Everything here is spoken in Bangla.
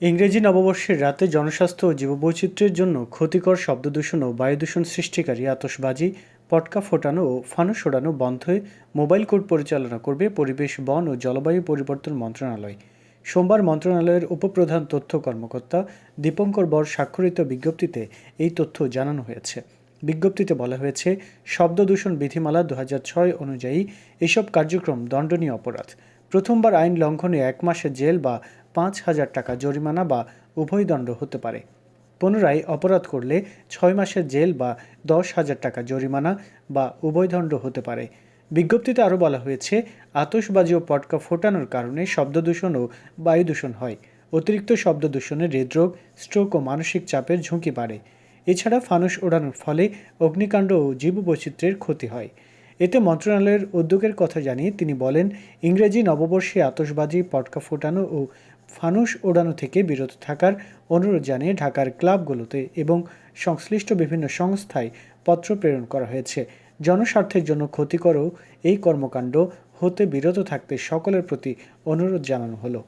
ইংরেজি নববর্ষের রাতে জনস্বাস্থ্য ও জীববৈচিত্র্যের জন্য ক্ষতিকর শব্দদূষণ ও বায়ুদূষণ সৃষ্টিকারী আতসবাজি পটকা ফোটানো ও ফানুস ওড়ানো বন্ধে মোবাইল কোর্ট পরিচালনা করবে পরিবেশ, বন ও জলবায়ু পরিবর্তন মন্ত্রণালয়। সোমবার মন্ত্রণালয়ের উপপ্রধান তথ্য কর্মকর্তা দীপঙ্কর বর স্বাক্ষরিত বিজ্ঞপ্তিতে এই তথ্য জানানো হয়েছে। বিজ্ঞপ্তিতে বলা হয়েছে, শব্দদূষণ বিধিমালা দু অনুযায়ী এসব কার্যক্রম দণ্ডনীয় অপরাধ। প্রথমবার আইন লঙ্ঘনে এক মাসের জেল বা পাঁচ হাজার টাকা জরিমানা বা উভয় দণ্ড হতে পারে। পুনরায় অপরাধ করলে ছয় মাসের জেল বা দশ হাজার টাকা জরিমানা বা উভয় দণ্ড হতে পারে। বিজ্ঞপ্তিতে আরও বলা হয়েছে আতসবাজি ও পটকা ফোটানোর কারণে শব্দদূষণ ও বায়ুদূষণ হয়। অতিরিক্ত শব্দদূষণে হৃদরোগ, স্ট্রোক ও মানসিক চাপের ঝুঁকি বাড়ে। এছাড়া ফানুস ওড়ানোর ফলে অগ্নিকাণ্ড ও জীববৈচিত্র্যের ক্ষতি হয়। এতে মন্ত্রণালয়ের উদ্যোগের কথা জানিয়ে তিনি বলেন, ইংরেজি নববর্ষে আতসবাজি পটকা ফোটানো ও ফানুস ওড়ানো থেকে বিরত থাকার অনুরোধ জানিয়ে ঢাকার ক্লাবগুলোতে এবং সংশ্লিষ্ট বিভিন্ন সংস্থায় পত্র প্রেরণ করা হয়েছে। জনস্বার্থের জন্য ক্ষতিকরও এই কর্মকাণ্ড হতে বিরত থাকতে সকলের প্রতি অনুরোধ জানানো হলো।